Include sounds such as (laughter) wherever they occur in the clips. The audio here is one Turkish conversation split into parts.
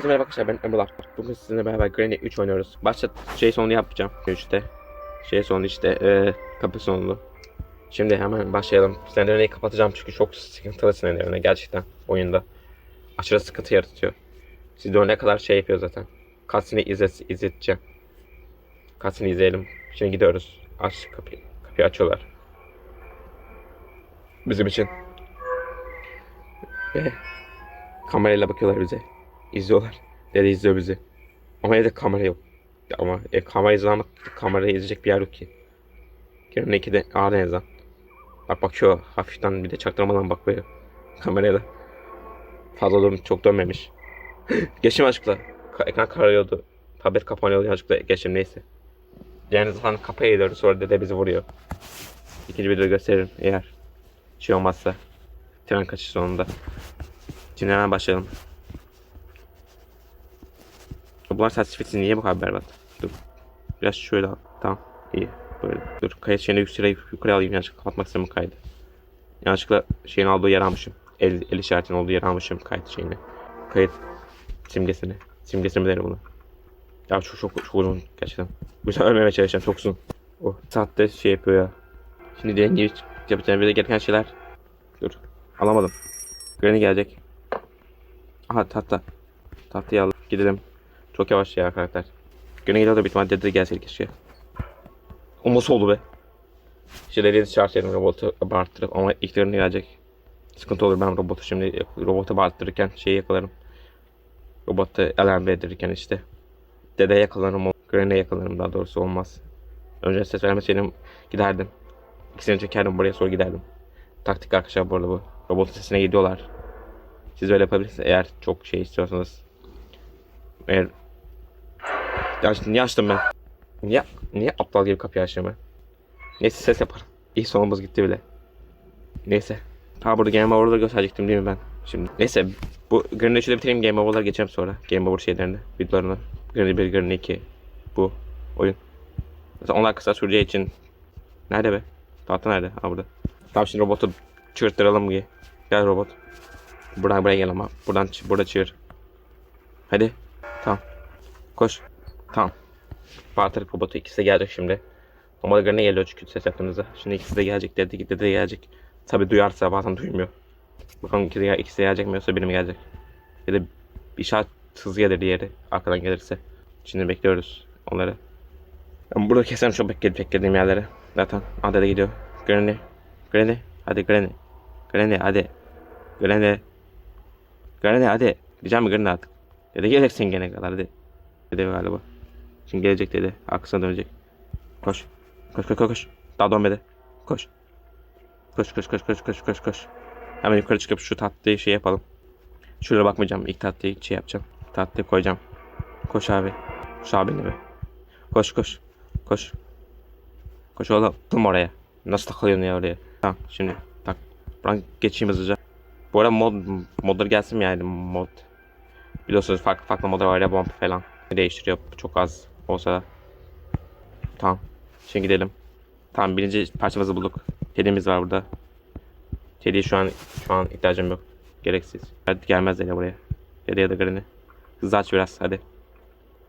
Herkese merhaba arkadaşlar ben Emrullah. Bugün sizinle beraber Granny 3 oynuyoruz. Başta şey sonunu yapacağım 3'te. Şey sonu işte e, kapı sonunu. Şimdi hemen başlayalım. Slenderman'i kapatacağım çünkü çok sıkıntılı Slenderman gerçekten oyunda. Aşırı sıkıntı yaratıyor. Siz de ne kadar şey yapıyor zaten. Cutscene'i izlet, izleteceğim. Cutscene'i izleyelim. Şimdi gidiyoruz. Aç kapıyı. Kapıyı açıyorlar. Bizim için. Ve kamerayla bakıyorlar bize. İzliyorlar. Dede izliyor bizi. Ama evde kamera yok. Ama e, kamera izlemek, kamerayı izleyecek bir yer yok ki. Yarın iki de ağır ezan. Bak bakıyor hafiften bir de çaktırmadan bakıyor (laughs) kameraya da. Fazla dön, çok dönmemiş. (laughs) Geçim aşkla. Ka- ekran kararıyordu. Tablet kapanıyordu aşkla geçim neyse. Yani zaten kapıya gidiyoruz sonra dede bizi vuruyor. İkinci videoda gösteririm eğer şey olmazsa. Tren kaçış sonunda. Şimdi hemen başlayalım. Bunlar sertifikası niye bu kadar berbat? Dur. Biraz şöyle al. Tamam. İyi. Böyle. Dur. Kayıt şeyini yukarı, yukarı alayım. Yanlışlıkla kapatmak istemem kaydı. Yanlışlıkla şeyin olduğu yer almışım. El, el işaretinin olduğu yer almışım kayıt şeyini. Kayıt simgesini. Simgesini mi derim bunu? Ya çok çok çok uzun gerçekten. Bu sefer ölmemeye çalışacağım. Çok uzun. Oh. Saatte şey yapıyor ya. Şimdi dediğim gibi yapacağım bir de gereken şeyler. Dur. Alamadım. Granny gelecek. Aha tahta. Tahtayı al. Gidelim. Çok yavaş ya karakter. Güne geliyor da bir ihtimalle dede gelseydi keşke. O nasıl oldu be? İşte dediğiniz çağırsaydım robotu bağırttırıp ama ilk yarını gelecek. Sıkıntı olur ben robotu şimdi robotu bağırttırırken şeyi yakalarım. Robotu alarm verirken işte. Dede yakalarım, Granny'e yakalarım daha doğrusu olmaz. Önce ses vermeseydim giderdim. İkisini çekerdim buraya sonra giderdim. Taktik arkadaşlar bu arada bu. Robotun sesine gidiyorlar. Siz öyle yapabilirsiniz eğer çok şey istiyorsanız. Eğer işte niye açtım ben? Niye, niye aptal gibi kapıyı açtım ben? Neyse ses yaparım. İyi sonumuz gitti bile. Neyse. Ha burada Game Over'ları gösterecektim değil mi ben? Şimdi. Neyse. Bu 3'ü de bitireyim Game Over'lar geçeceğim sonra. Game Over şeylerini, videolarını. Granny 1, Granny 2. Bu oyun. Zaten onlar kısa süreceği için. Nerede be? Tahta nerede? Ha burada. Tamam şimdi robotu çığırttıralım diye. Gel robot. Buradan buraya gel ama. Buradan burada çığır. Hadi. Tamam. Koş. Tamam. Bartırık robotu ikisi de gelecek şimdi. Normalde ne geliyor çünkü ses yaptığınızda. Şimdi ikisi de gelecek dedi. Dedi de gelecek. Tabi duyarsa bazen duymuyor. Bakalım ikisi de, ikisi de gelecek mi yoksa biri mi gelecek. Ya da bir şart hızlı gelir diğeri arkadan gelirse. Şimdi bekliyoruz onları. Ben burada keserim çok bekledi, beklediğim yerlere. Zaten Ade de gidiyor. Granny. Granny. Hadi Granny. Granny hadi. Granny. Granny hadi. Gideceğim mi Granny artık? Dede geleceksin gene kadar hadi. Dede galiba. Şimdi gelecek dedi. Arkasına dönecek. Koş. Koş koş koş. Daha dönmedi. Koş. Koş koş koş koş koş koş koş. Hemen yukarı çıkıp şu tatlıyı şey yapalım. Şuraya bakmayacağım. İlk tatlıyı şey yapacağım. Tatlıyı koyacağım. Koş abi. Koş abini be. Koş koş. Koş. Koş oğlum. Tum oraya. Nasıl takılıyorsun ya oraya? Tamam şimdi tak. Buradan geçeyim hızlıca. Bu arada mod modları gelsin mi yani mod. Biliyorsunuz farklı farklı modlar var ya bomb falan. Değiştiriyor çok az olsa da. Tamam. Şimdi gidelim. Tamam birinci parçamızı bulduk. Teddy'miz var burada. Teddy şu an şu an ihtiyacım yok. Gereksiz. Hadi gelmez de buraya. Teddy ya da Granny. Hızlı aç biraz hadi.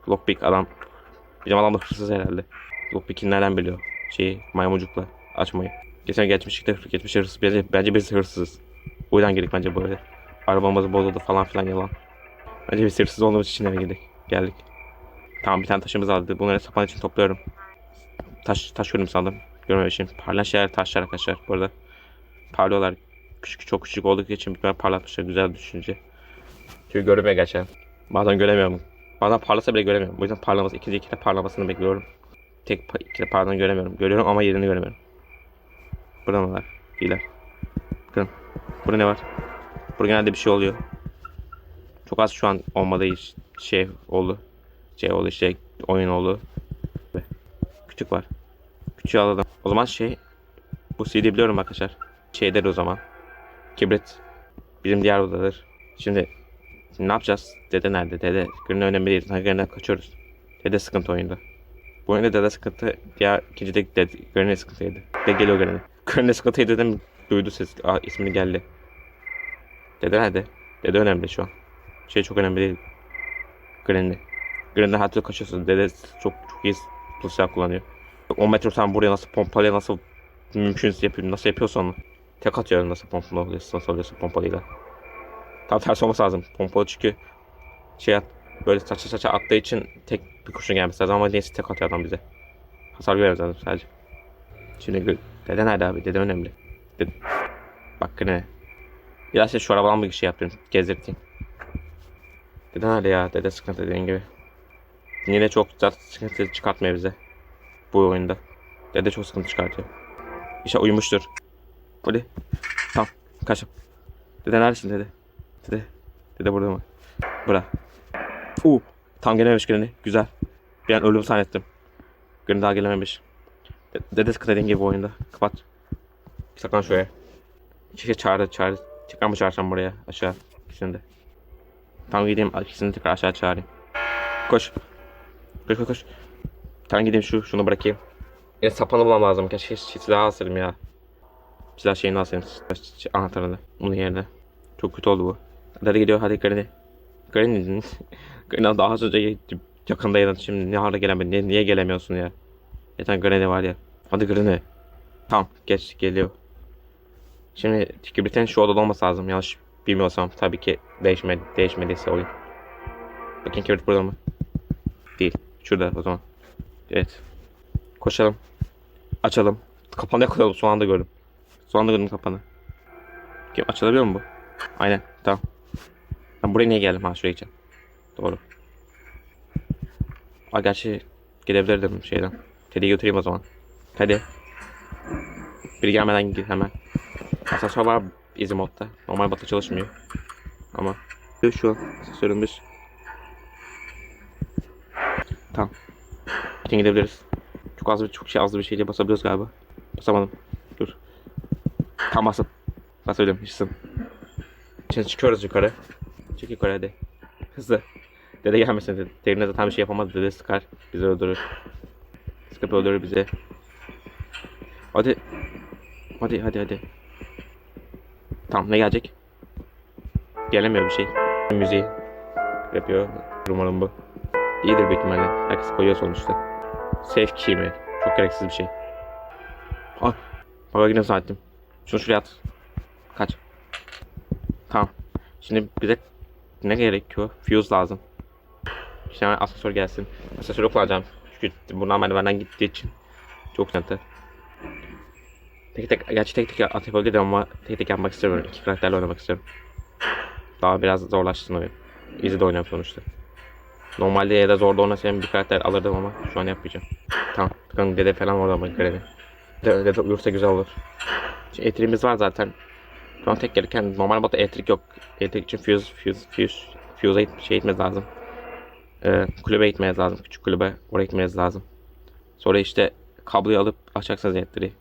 Lockpick adam. Bizim adam da hırsız herhalde. Lockpick'i nereden biliyor? Şeyi maymuncukla açmayı. Geçen geçmişte geçmiş hırsız. Bence, bence biz hırsızız. O yüzden girdik bence böyle. Arabamız bozuldu falan filan yalan. Bence biz hırsız olduğumuz için eve girdik. Geldik. Tamam bir tane taşımız aldı. Bunları sapan için topluyorum. Taş taş görüm sandım. Görmemek için. Parlayan şeyler taşlar arkadaşlar bu arada. Parlıyorlar. Küçük çok küçük oldukları için bir parlatmışlar. Güzel düşünce. Çünkü göremiyor gerçekten. Bazen göremiyorum. Bazen parlasa bile göremiyorum. O yüzden parlaması, ikinci ikide parlamasını bekliyorum. Tek ikide pardon göremiyorum. Görüyorum ama yerini göremiyorum. Burada mı var? İyiler. Bakın. Burada ne var? Burada genelde bir şey oluyor. Çok az şu an olmadığı şey oldu. Şey oldu işte oyun oldu. Küçük var. Küçüğü alalım. O zaman şey bu CD biliyorum arkadaşlar. Şeydir o zaman. Kibrit. Bizim diğer odadır. Şimdi, şimdi ne yapacağız? Dede nerede? Dede. Günün önemli değil. Sanki kaçıyoruz. Dede sıkıntı oyunda. Bu oyunda dede sıkıntı. Diğer ikinci de dede. Gönül sıkıntıydı. Dede geliyor gönül. Gönül sıkıntıydı dedim. Duydu ses. Aa, ismini geldi. Dede nerede? Dede önemli şu an. Şey çok önemli değil. Granny. Granny her türlü kaçıyorsun. Dede çok çok iyi silah kullanıyor. 10 metre sen buraya nasıl pompalıya nasıl mümkünse yapayım. Nasıl yapıyorsa onu. Tek atıyor nasıl pompalı oluyorsun. Nasıl oluyorsun pompalıyla. Tam tersi olması lazım. Pompalı çünkü şey at, böyle saça saça attığı için tek bir kurşun gelmesi lazım ama neyse tek atıyor adam bize. Hasar lazım sadece. Şimdi dede nerede abi? Dede önemli. Dede. Bak ne? Biraz şey şu arabadan bir şey yaptım. Gezdirteyim. Dede nerede ya? Dede sıkıntı dediğin gibi. Yine çok sıkıntı çıkartmıyor bize. Bu oyunda. Dede çok sıkıntı çıkartıyor. İşte uyumuştur. Hadi. Tamam. Kaçım. Dede neredesin dede? Dede. Dede burada mı? Bura. Uu. Tam gelememiş Granny. Güzel. Bir an ölüm zannettim. Granny daha gelememiş. De- Dede sıkıntı dediğin gibi bu oyunda. Kapat. Saklan şuraya. İkisi çağırdı çağırdı. Tekrar mı çağırsam buraya aşağı de. Tamam gideyim ikisini tekrar aşağı çağırayım. Koş. Koş koş koş. Tamam gideyim şu şunu bırakayım. Yine sapanı bulmam lazım. Keşke silah alsaydım ya. Silah şeyini alsaydım. Anahtarını. Bunun yerine. Çok kötü oldu bu. Hadi gidiyor hadi Granny. Granny. (laughs) Granny daha az önce yakındaydın. Şimdi ne hale gelemedin? Niye, niye gelemiyorsun ya? Yeter Granny var ya. Hadi Granny. Tamam geç geliyor. Şimdi Kibritin şu odada olması lazım. Yanlış bilmiyorsam tabii ki değişmedi, değişmediyse oyun. Bakın Kibrit burada mı? Değil. Şurada o zaman. Evet. Koşalım. Açalım. Kapanı koyalım. Son anda gördüm. Son anda gördüm kapanı. Kim açılabiliyor mu bu? Aynen. Tamam. Ben buraya niye geldim? Ha şuraya gideceğim. Doğru. Aa gerçi gidebilirdim şeyden. Teddy'yi götüreyim o zaman. Teddy. Biri gelmeden git hemen. Asansör var Easy modda. Normal modda çalışmıyor. Ama şu an asansörümüz. Tamam. Bütün gidebiliriz. Çok az bir çok şey az bir şeyle basabiliyoruz galiba. Basamadım. Dur. Tam basın. Basabildim. Yaşasın. Şimdi çıkıyoruz yukarı. Çık yukarı hadi. Hızlı. Dede gelmesin dedi. Derine de tam bir şey yapamaz. Dede sıkar. Bizi öldürür. Sıkıp öldürür bizi. Hadi. Hadi hadi hadi. Tamam ne gelecek? Gelemiyor bir şey. Müziği yapıyor. Umarım bu. İyidir büyük ihtimalle. Herkes koyuyor sonuçta. Safe key mi? Çok gereksiz bir şey. Ah. Baba yine zannettim. Şunu şuraya at. Kaç. Tamam. Şimdi bize ne gerekiyor? Fuse lazım. İşte hemen asansör gelsin. Asansörü kullanacağım. Çünkü bundan merdivenden gittiği için. Çok sıkıntı. Tek tek, gerçi tek tek at yapabilirim ama tek tek yapmak istemiyorum. İki karakterle oynamak istiyorum. Daha biraz zorlaştı oyun. Easy de oynuyorum sonuçta. Normalde ya da zorda oynasaydım bir karakter alırdım ama şu an yapmayacağım. Tamam. Bakalım dede falan orada mı görevi. Dede, dede uyursa güzel olur. Şimdi elektriğimiz var zaten. Şu an tek gereken normal modda elektrik yok. Elektrik için fuse, fuse, fuse, fuse'a it- şey etmemiz lazım. Ee, kulübe gitmeniz lazım. Küçük kulübe. Oraya gitmeniz lazım. Sonra işte kabloyu alıp açacaksınız elektriği.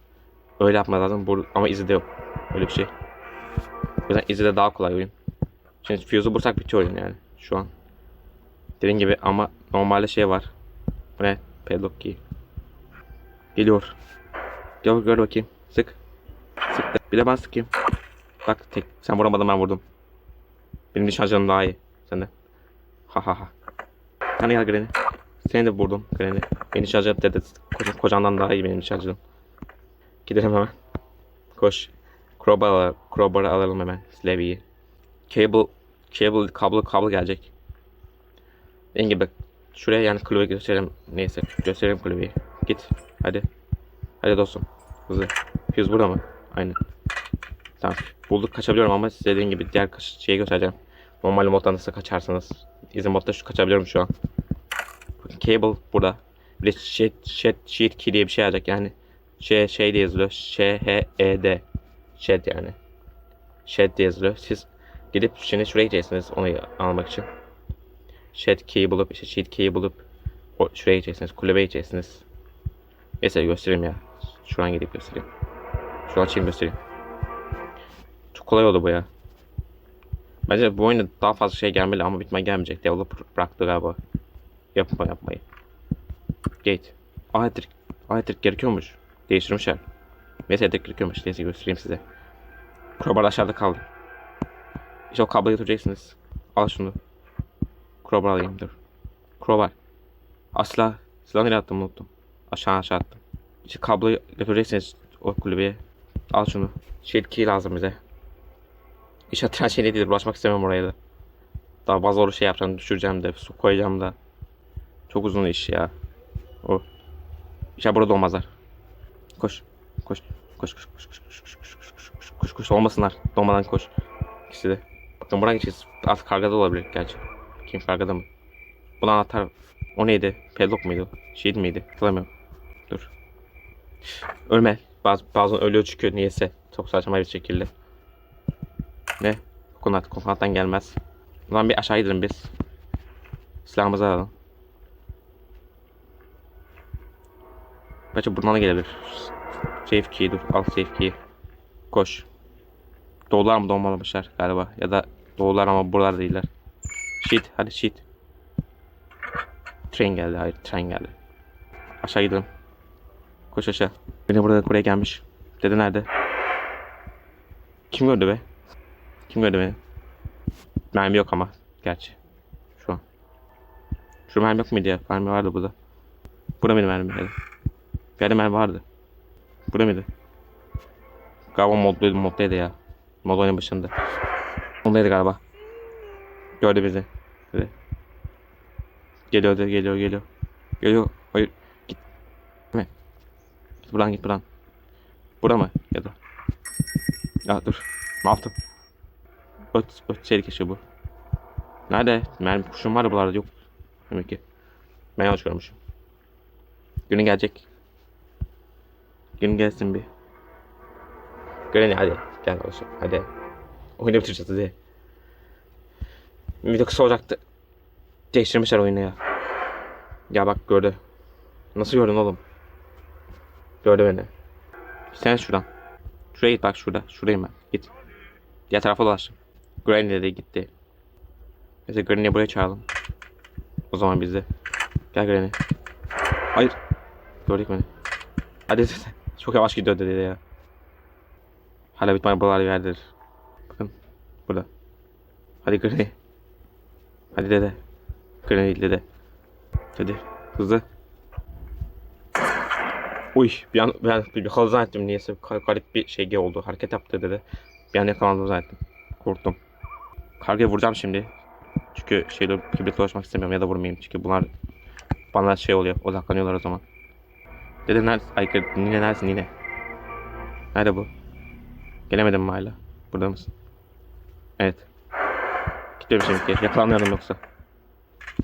Öyle yapmanız lazım. Bu, ama izide yok. Öyle bir şey. O yüzden izide daha kolay oyun. Şimdi fuse'u bulursak bitiyor oyun yani. Şu an. Dediğim gibi ama normalde şey var. Bu ne? Padlock key. Geliyor. Gel gör bakayım. Sık. Sık da. Bir de ben sıkayım. Bak tek. Sen vuramadın ben vurdum. Benim nişancım daha iyi. Senden. Ha ha ha. Sen gel Granny. Seni de vurdum Granny. Benim nişancım dedi. Koca, kocandan daha iyi benim nişancım. Gidelim hemen. Koş. Crowbar, al- crowbar alalım hemen. Levy'yi. Cable, cable, kablo, kablo gelecek. Dediğim gibi şuraya yani kulübe gösterelim. Neyse gösterelim kulübeyi. Git. Hadi. Hadi dostum. Hızlı. Fuse burada mı? Aynen. Tamam. Bulduk kaçabiliyorum ama size dediğim gibi diğer şeyi göstereceğim. Normal moddan nasıl kaçarsınız. İzin modda şu kaçabiliyorum şu an. Cable burada. Bir de sheet, sheet, sheet key diye bir şey olacak yani. Şey, şey diye yazılıyor. Ş-H-E-D. Shed yani. Shed diye yazılıyor. Siz gidip şimdi şuraya gideceksiniz onu almak için. Shed key bulup, işte sheet key bulup o, şuraya gideceksiniz. Kulübe gideceksiniz. Mesela göstereyim ya. Şu an gidip göstereyim. Şu açayım göstereyim. Çok kolay oldu bu ya. Bence bu oyunda daha fazla şey gelmeli ama bitme gelmeyecek. Developer bıraktı galiba. Yapma yapmayı. Gate. Aa elektrik gerekiyormuş. Değiştirmişler. Neyse elektrik gerekiyormuş. Neyse göstereyim size. Crowbar aşağıda kaldı. İşte o kabloyu götüreceksiniz. Al şunu. Crowbar alayım dur. Crowbar. Asla. Silahı nereye attım unuttum. Aşağı aşağı attım. İşte kabloyu götüreceksiniz o kulübeye. Al şunu. Key lazım bize. İnşaat tren şey değil. Uğraşmak istemem oraya da. Daha bazı şey yapacağım. Düşüreceğim de. Su koyacağım da. Çok uzun iş ya. O. İnşallah burada olmazlar. Koş. Koş. Koş koş koş koş koş koş koş koş koş olmasınlar. Dolmadan koş. İkisi de. Bakın buradan geçeceğiz. Artık kargada olabilir gerçi. Kim kargada mı? Buna anahtar. O neydi? Pedlock muydu? Shield miydi? Hatırlamıyorum. Dur. Ölme. Baz, bazen ölüyor çıkıyor niyeyse. Çok saçma bir şekilde. Ne? Kokonat. Kokonattan gelmez. Ulan bir aşağı gidelim biz. Silahımızı alalım. Belki buradan da gelebilir. Safe key dur. Al safe key. Koş. Doğular mı doğmamışlar galiba. Ya da doğular ama buralar değiller. Shit. Hadi shit. Tren geldi. Hayır tren geldi. Aşağı gidelim. Koş aşağı. Beni burada buraya gelmiş. Dede nerede? Kim gördü be? Kim gördü beni? Mermi yok ama. Gerçi. Şu an. Şu mermi yok muydu ya? Mermi vardı burada. Burada benim mermi geldi. Bir mermi vardı. Burada mıydı? Galiba moddaydı, moddaydı ya. Mod oyunun başında. Ondaydı galiba. Gördü bizi. Dedi. Geliyor dedi, geliyor, geliyor. Geliyor. Hayır. Git. Gitme. Git buradan, git buradan. Bura mı? Ya da. Ya dur. Ne yaptım? Öt, öt çelik eşi bu. Nerede? Mermi kuşum var buralarda yok. Demek ki. Ben yanlış görmüşüm. Günün gelecek. Gün gelsin bir. Granny hadi. Gel olsun. Hadi. Oyunu bitireceğiz hadi. Video kısa olacaktı. Değiştirmişler oyunu ya. Ya bak gördü. Nasıl gördün oğlum? Gördü beni. Sen şuradan. Şuraya git bak şurada. Şurayım ben. Git. Diğer tarafa dolaş. Granny de gitti. Neyse Granny'i buraya çağıralım. O zaman biz de. Gel Granny. Hayır. Gördük beni. Hadi. (laughs) Çok yavaş gidiyor dede ya. Hala bitmeye buralar bir yerdedir. Bakın. Burada. Hadi Granny. Hadi dede. Değil dede. Hadi. Hızlı. Uy bir an ben halı zannettim niyeyse Gar- garip bir şey oldu hareket yaptı dedi. Bir an yakalandım zannettim. Korktum. Kargaya vuracağım şimdi. Çünkü şeyle kibritle uğraşmak istemiyorum ya da vurmayayım çünkü bunlar bana şey oluyor odaklanıyorlar o zaman. Dede nerede? Ay nine neredesin nine? Nerede bu? Gelemedim mi hala? Burada mısın? Evet. Gidiyorum şimdi. Yakalanmayalım yoksa.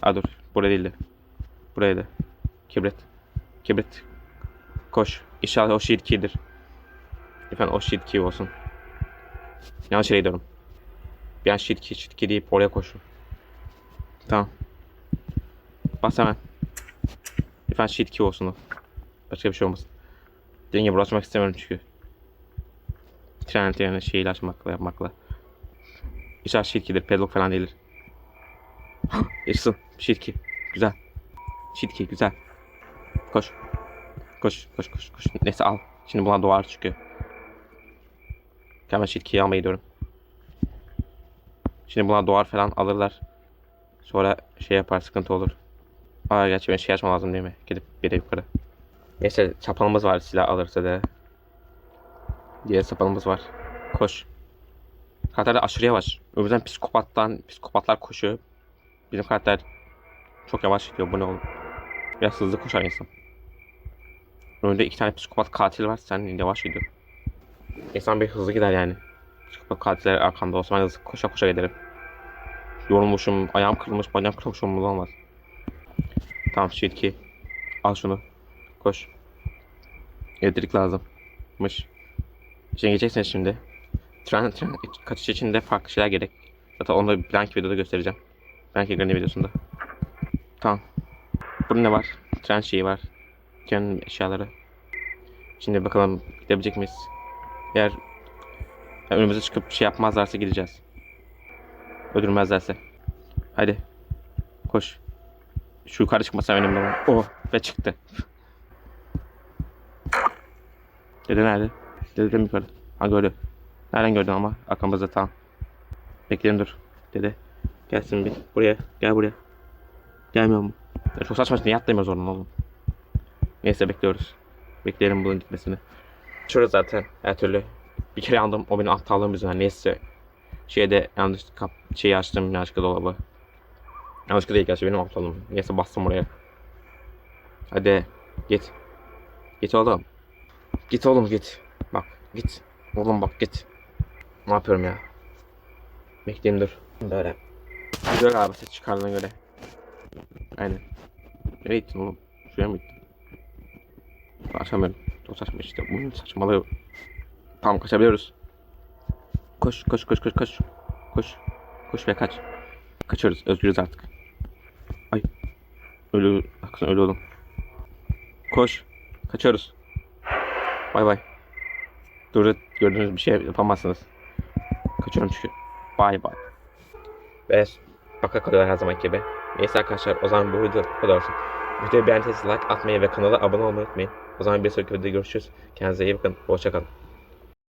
Aa dur. Buraya değildi. Buraydı. Kibrit. Kibrit. Koş. İnşallah o shield key'dir. Lütfen o shield key olsun. Yanlış yere gidiyorum. Bir an shield key, shield key deyip oraya koşun. Tamam. Bas hemen. Lütfen shield key olsun. Başka bir şey olmasın. Dediğim gibi uğraşmak istemiyorum çünkü. Tren yani şeyi açmakla yapmakla. İnşallah shield key'dir. Padlock falan değildir. (laughs) Yaşasın. Key. Güzel. Key güzel. Koş. Koş koş koş koş. Neyse al. Şimdi buna doğar çünkü. Hemen shield key'i almaya gidiyorum. Şimdi buna doğar falan alırlar. Sonra şey yapar sıkıntı olur. Aa gerçi ben şey açmam lazım değil mi? Gidip bir de yukarı. Neyse çapalımız var silah alırsa da. Diğer çapalımız var. Koş. Karakter de aşırı yavaş. O yüzden psikopattan psikopatlar koşuyor. Bizim karakter çok yavaş gidiyor. Bu ne oğlum? Biraz hızlı koşar insan. Önünde iki tane psikopat katil var. Sen yavaş gidiyor. İnsan bir hızlı gider yani. Psikopat katiller arkamda olsa ben hızlı koşa koşa giderim. Yorulmuşum, ayağım kırılmış, bacağım kırılmış olmaz. Tamam shield key. Al şunu. Koş. Elektrik lazımmış. İçine geçeceksin şimdi. Tren, tren kaçış için de farklı şeyler gerek. Zaten onu da blank videoda göstereceğim. Belki Granny videosunda. Tamam. Burada ne var? Tren şeyi var. Tren eşyaları. Şimdi bakalım gidebilecek miyiz? Eğer önümüze çıkıp şey yapmazlarsa gideceğiz. Öldürmezlerse. Hadi. Koş. Şu yukarı çıkmasa önemli olan. Oh ve çıktı. Dede nerede? Dede de mi yukarı? Ha gördü. Nereden gördün ama? Arkamızda tamam. Bekleyelim dur. Dede. Gelsin bir. Buraya. Gel buraya. Gelmiyor mu? Ya çok saçma niye atlayamıyoruz oradan oğlum? Neyse bekliyoruz. Bekleyelim bunun gitmesini. Şurada zaten her türlü. Bir kere yandım o benim aptallığım yüzünden neyse. Şeyde yanlış kap şeyi açtım yanlışlıkla dolabı. Yanlışlıkla değil gerçi benim aptallığım. Neyse bastım oraya. Hadi git. Git oğlum. Git oğlum git. Bak git. Oğlum bak git. Ne yapıyorum ya? Bekleyeyim dur. Böyle. Güzel abi ses çıkardığına göre. Aynen. Nereye gittin oğlum? Şuraya mı gittin? Açamıyorum. Çok saçma işte. Bunun saçmalığı. Tamam kaçabiliyoruz. Koş koş koş koş koş. Koş. Koş ve kaç. Kaçıyoruz. Özgürüz artık. Ay. Ölü. Haklısın ölü oğlum. Koş. Kaçıyoruz. Bay bay. Dur gördüğünüz bir şey yapamazsınız. Kaçıyorum çünkü. Bay bay. Ve baka kalıyorlar her zamanki gibi. Neyse arkadaşlar o zaman bu video bu kadar olsun. Videoyu beğendiyseniz like atmayı ve kanala abone olmayı unutmayın. O zaman bir sonraki videoda görüşürüz. Kendinize iyi bakın. Hoşçakalın.